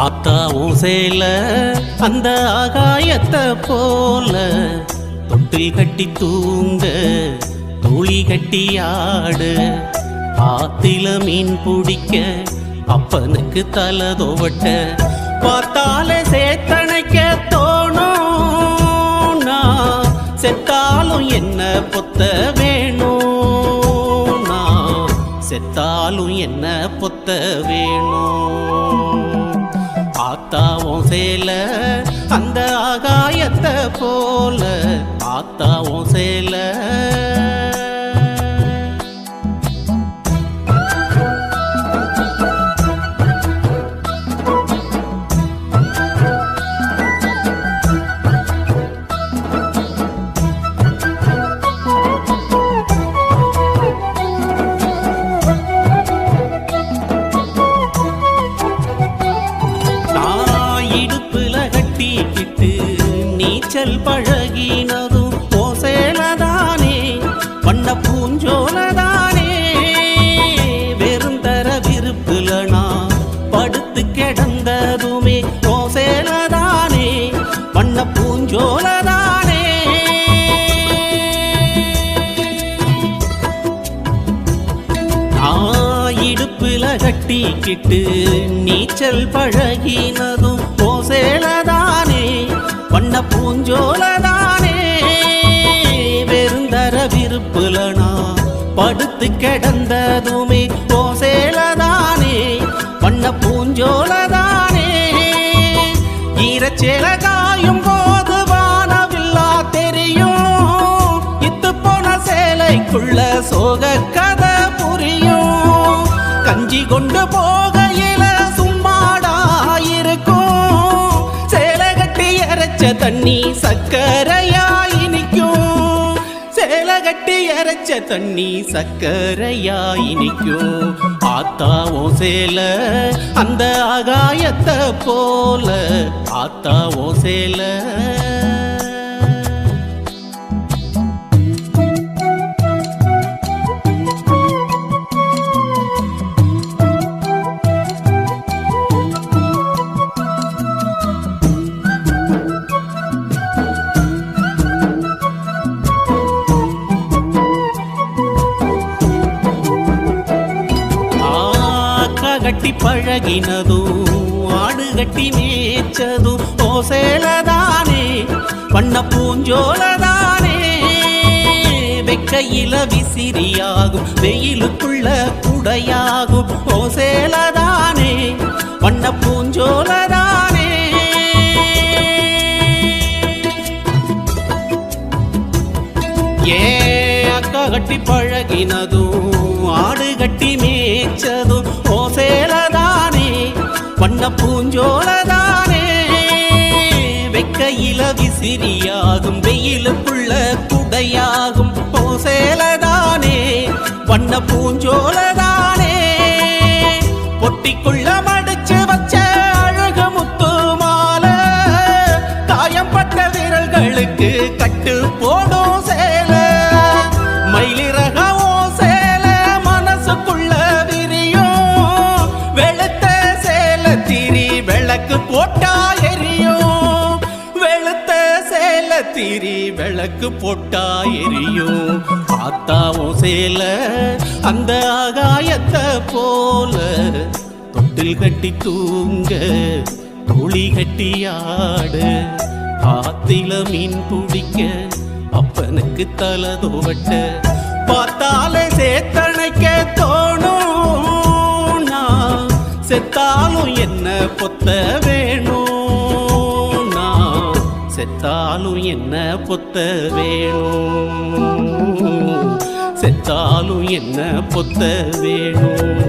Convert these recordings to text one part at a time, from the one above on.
ஆத்தாவும் சேல அந்த ஆகாயத்தை போல. தொட்டில் கட்டி தூங்க தூளி கட்டி ஆடு. ஆத்தில மீன் பிடிக்க அப்பனுக்கு தலை தோவட்ட. பார்த்தாலே சேத்தனைக்க தோணும். நான் செத்தாலும் என்ன பொத்த வேணும்? நான் செத்தாலும் என்ன பொத்த வேணும்? ஆத்தாவும் சேல அந்த ஆகாயத்தை போல ஆத்தாவும் சேலை. நீச்சல் பழகினதும் ஓசேலதானே வண்ண பூஞ்சோலதானே வெறுந்தர விருப்புல நான் படுத்து கிடந்ததுமே ஓசேலதானே வண்ண பூஞ்சோலதானே இடுப்புல கட்டிக்கிட்டு நீச்சல் பழகினதும் போசேலதானே வண்ண பூஞ்சோலதானே வெறுந்தர விருப்புல படுத்து கிடந்ததுமே போசேலதானே வண்ண பூஞ்சோலதானே. ஈரச்சேல காயும் போது வானவில்லா தெரியும் இத்து போன சேலைக்குள்ள சோக கதை புரியும். கஞ்சி கொண்டு போக அரைச்ச தண்ணி சக்கரையா இனிக்கும். ஆத்தாவும் சேல அந்த ஆகாயத்தை போல ஆத்தாவோ சேல பழகினதும் ஆடு கட்டி மேய்ச்சதும் ஓசேலதானே வண்ண பூஞ்சோலதானே. வெக்கையில விசிறியாகும் வெயிலுக்குள்ள குடையாகும் ஓசேலதானே வண்ண பூஞ்சோலதானே. ஏ அக்கா கட்டி பழகினதும் ஆடு கட்டி மேய்ச்சதும் ஓசேல வண்ண பூஞ்சோலதானே வெக்கையில விசிறியாகும் வெயிலுக்குள்ள குடையாகும். பூசேலதானே வண்ண பூஞ்சோலதானே சேல தீரி விளக்கு போட்டா எரியும். பார்த்தாவும் சேல அந்த ஆகாயத்தை போல. தொட்டில் கட்டி தூங்க துளி கட்டி ஆடு. பாத்தில மீன் பிடிக்க அப்பனுக்கு தலை தோவட்ட. பார்த்தாலே சேத்தனைக்க தோணும். நான் செத்தாலும் என்ன பொத்த வேணும்? செத்தாலும் என்ன பொத்த வேணும்? செத்தாலும் என்ன பொத்த வேணும்?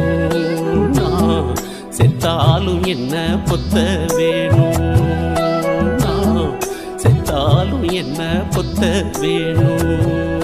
செத்தாலும் என்ன பொத்த வேணும்? செத்தாலும் என்ன பொத்த வேணும்?